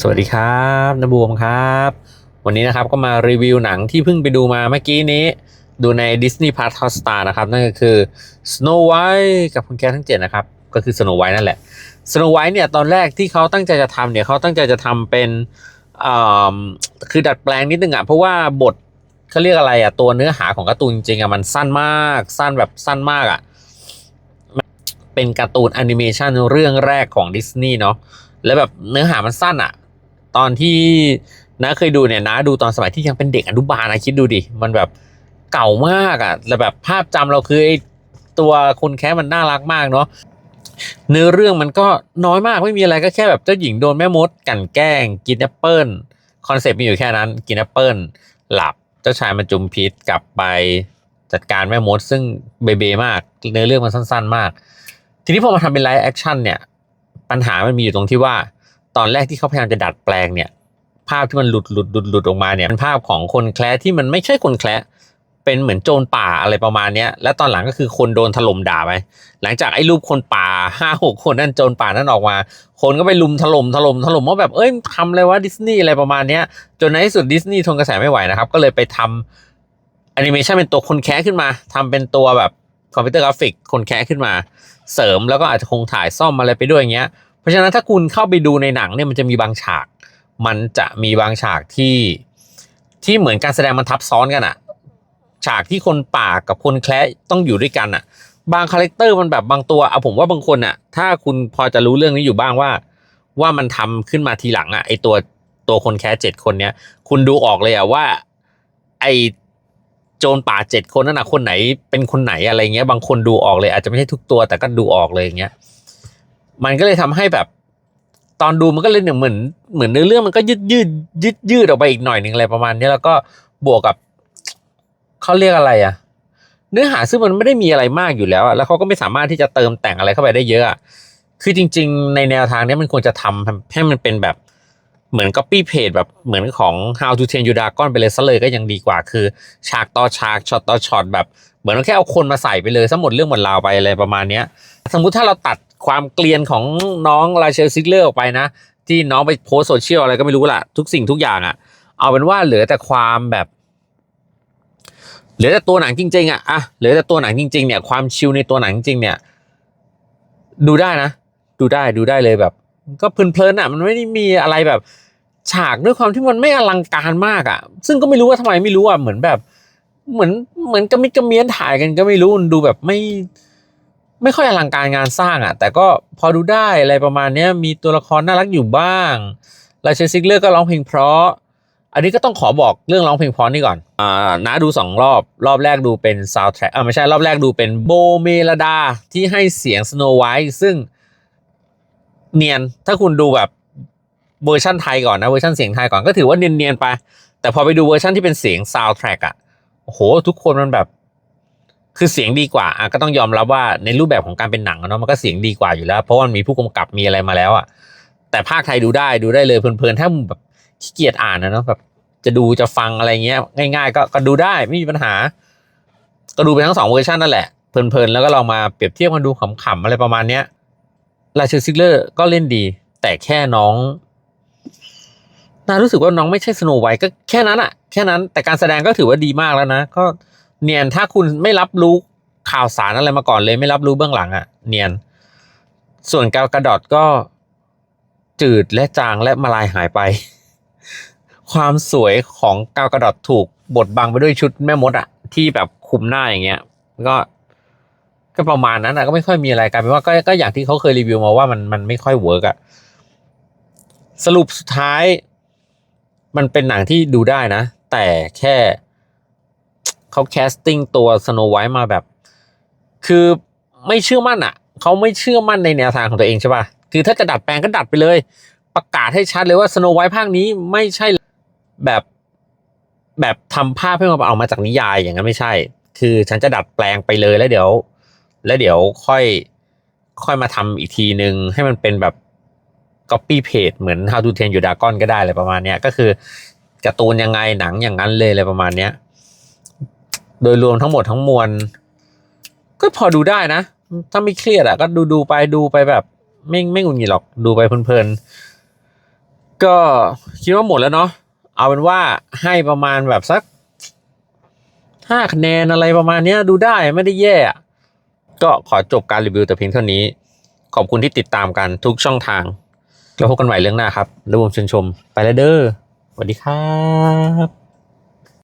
สวัสดีครับนบูมครับ วันนี้นะครับก็มารีวิวหนังที่เพิ่งไปดูมาเมื่อกี้นี้ ดูใน Disney Plus Hotstar นะครับ นั่นก็คือ Snow White กับคุณแก้ทั้งเจ็ดนะครับ ก็คือ Snow White นั่นแหละ Snow White เนี่ยตอนแรกที่เขาตั้งใจจะทำเนี่ยเขาตั้งใจจะทำเป็นอ่าคือดัดแปลงนิดนึงอะเพราะว่าบทเขาเรียกอะไรอะตัวเนื้อหาของการ์ตูนจริงๆอะมันสั้นมากสั้นแบบสั้นมากอะเป็นการ์ตูนแอนิเมชันเรื่องแรกของดิสนีย์เนาะแล้วแบบเนื้อหามันสั้นอะ ตอนที่น้าเคยดูเนี่ยน้าดูตอนสมัยที่ยังเป็นเด็กอนุบาลนะคิดดูดิ มันแบบเก่ามากอะแล้วแบบภาพจำเราคือไอตัวคนแค่มันน่ารักมากเนาะเนื้อเรื่องมันก็น้อยมากไม่มีอะไรก็แค่แบบเจ้าหญิงโดนแม่มดกันแกล้งกินแอปเปิลคอนเซปต์มีอยู่แค่นั้นกินแอปเปิลหลับเจ้าชายมันจุมพิษกลับไปจัดการแม่มด ซึ่งเบเบมากเนื้อเรื่องมันสั้น ๆ มาก ทีนี้พอมาทำเป็นไลฟ์แอคชั่นเนี่ย ปัญหามันมีอยู่ตรงที่ว่า ตอนแรกที่เขาพยายามจะดัดแปลงเนี่ย ภาพที่มันหลุดหลุดหลุดหลุดออกมาเนี่ยเป็นภาพของคนแคร์ที่มันไม่ใช่คนแคร์เป็นเหมือนโจรป่าอะไรประมาณเนี้ย และตอนหลังก็คือคนโดนถล่มด่าไป หลังจากไอ้รูปคนป่าห้าหกคนนั่นโจรป่านั่นออกมา คนก็ไปลุมถล่มถล่มถล่มว่าแบบเอ้ยทำอะไรวะดิสนีย์อะไรประมาณเนี้ย จนในที่สุดดิสนีย์ทนกระแสไม่ไหวนะครับ ก็เลยไปทำแอนิเมชันเป็นตัวคนแคร์ขึ้นมาทำเป็นตัวแบบคอมพิวเตอร์กราฟิกคนแคร์ขึ้นมา เสริมแล้วก็อาจจะคงถ่ายซ่อมอะไรไปด้วยอย่างเงี้ย ราะฉะนั้นถ้าคุณเข้าไปดูในหนังเนี่ยมันจะมีบางฉาก มันจะมีบางฉากที่ที่เหมือนการแสดงมันทับซ้อนกันอะฉากที่คนป่ากับคนแคร์ต้องอยู่ด้วยกันอะบางคาแรคเตอร์มันแบบบางตัวเอาผมว่าบางคนอะถ้าคุณพอจะรู้เรื่องนี้อยู่บ้างว่า ว่ามันทำขึ้นมาทีหลังอะไอตัวตัวคนแคร์เจ็ดคนเนี้ยคุณดูออกเลยอะว่า ไอโจรป่าเจ็ดคนนั่นนะคนไหนเป็นคนไหนอะไรเงี้ยบางคนดูออกเลย อาจจะไม่ใช่ทุกตัวแต่ก็ดูออกเลยอย่างเงี้ย มันก็เลยทำให้แบบ ตอนดูมันก็เลยเหมือนเหมือนเนื้อเรื่องมันก็ยืดยืดยืดยืดออกไปอีกหน่อยหนึ่งอะไรประมาณนี้แล้วก็บวกกับเขาเรียกอะไรอะเนื้อหาซึ่งมันไม่ได้มีอะไรมากอยู่แล้วอะแล้วเขาก็ไม่สามารถที่จะเติมแต่งอะไรเข้าไปได้เยอะอะคือจริง ๆ ในแนวทางนี้มันควรจะทำให้มันเป็นแบบเหมือน copy paste แบบเหมือนของ How to Train Your Dragon ไปเลยซะเลยก็ยังดีกว่าคือ ฉากต่อฉากช็อตต่อช็อตแบบ เหมือนเราแค่เอาคนมาใส่ไปเลยซะหมดเรื่องหมดราวไปอะไรประมาณเนี้ย สมมุติถ้าเราตัด ความเกลียนของน้องราเชลซิกเลอร์ออกไปนะ ที่น้องไปโพสโซเชียลอะไรก็ไม่รู้ล่ะ ทุกสิ่งทุกอย่างอะ่ะ เอาเป็นว่าเหลือแต่ความแบบ เหลือแต่ตัวหนังจริง ๆอะ่ะอะเหลือแต่ตัวหนังจริง ๆ เนี่ย ความชิลในตัวหนังจริงเนี่ย ดูได้นะ ดูได้ดูได้เลยแบบ ก็เพลินๆอะ มันไม่ได้มีอะไรแบบ ฉากด้วยความที่มันไม่อลังการมากอะ ซึ่งก็ไม่รู้ว่าทำไมไม่รู้อะเหมือนแบบ เหมือนเหมือนกระมิดกระเมียนถ่ายกันก็ไม่รู้ดูแบบไม่ ไม่ค่อยอลังการงานสร้างอะ แต่ก็พอดูได้อะไรประมาณนี้มีตัวละครน่ารักอยู่บ้างราเชลซิกเลอร์ก็ร้องเพลงเพราะ อันนี้ก็ต้องขอบอกเรื่องร้องเพลงเพราะนี่ก่อน อ่าน้าดูสองรอบ รอบแรกดูเป็นซาวด์แทร็กอ่าไม่ใช่ รอบแรกดูเป็นโบเมลดาที่ให้เสียงสโนไวท์ซึ่งเนียน ถ้าคุณดูแบบเวอร์ชั่นไทยก่อนนะ เวอร์ชันเสียงไทยก่อนก็ถือว่าเนียนๆไป แต่พอไปดูเวอร์ชันที่เป็นเสียงซาวด์แทร็กอะโอ้โห ทุกคนมันแบบ คือเสียงดีกว่าอะก็ต้องยอมรับว่าในรูปแบบของการเป็นหนังเนาะมันก็เสียงดีกว่าอยู่แล้ว เพราะมันมีผู้กำกับมีอะไรมาแล้วอะแต่ภาคไทยดูได้ดูได้เลยเพลินๆถ้ามึงแบบขี้เกียจอ่านนะเนาะแบบจะดูจะฟังอะไรเงี้ย ง่าย ๆ ก็ก็ดูได้ไม่มีปัญหา ก็ดูไปทั้งสองเวอร์ชันนั่นแหละเพลินๆแล้วก็ลองมาเปรียบเทียบกันดูขำๆอะไรประมาณเนี้ยราเชลซิกเลอร์ก็เล่นดี แต่แค่น้องน่ารู้สึกว่าน้องไม่ใช่สโนไวท์ก็แค่นั้นอะแค่นั้นแต่การแสดงก็ถือว่าดีมากแล้วนะ ก็ เนียนถ้าคุณไม่รับรู้ข่าวสารอะไรมาก่อนเลย ไม่รับรู้เบื้องหลังอะเนียน ส่วนกากระดอดก็จืดและจางและมาลายหายไป ความสวยของกาวกระดอดถูกบดบังไปด้วยชุดแม่มดอะที่แบบคุมหน้าอย่างเงี้ย ก็ก็ประมาณนั้นนะก็ไม่ค่อยมีอะไรกลายเป็นว่าก็ก็อย่างที่เขาเคยรีวิวมาว่ามันมันไม่ค่อยเวิร์กอะสรุปสุดท้าย มันเป็นหนังที่ดูได้นะ แต่แค่ เขาแคสติ้งตัวสโนไวท์มาแบบ คือไม่เชื่อมั่นอะเขาไม่เชื่อมั่นในแนวทางของตัวเองใช่ป่ะคือถ้าจะดัดแปลงก็ดัดไปเลย ประกาศให้ชัดเลยว่าสโนไวท์ภาคนี้ไม่ใช่แบบแบบทำภาพให้มันเอามาจากนิยายอย่างนั้นไม่ใช่ คือฉันจะดัดแปลงไปเลยแล้วเดี๋ยว แล้วเดี๋ยวค่อยค่อยมาทำอีกทีหนึงให้มันเป็นแบบ copy paste เหมือน How to Train Your Dragon ก็ได้อะไรประมาณเนี้ยก็คือการ์ตูนยังไงหนังอย่างนั้นเลยอะไรประมาณเนี้ย โดยรวมทั้งหมดทั้งมวล ก็พอดูได้นะ ถ้าไม่เครียดอะก็ดูดูไปดูไปแบบ ไม่ไม่หงุดหงิดหรอกดูไปเพลินๆ ก็คิดว่าหมดแล้วเนาะเอาเป็นว่าให้ประมาณแบบสักห้าคะแนนอะไรประมาณเนี้ยดูได้ไม่ได้แย่ ก็ขอจบการรีวิวแต่เพียงเท่านี้ ขอบคุณที่ติดตามกันทุกช่องทาง แล้วพบกันใหม่เรื่องหน้าครับระบบชมชม ไปแล้วเด้อสวัสดีครับ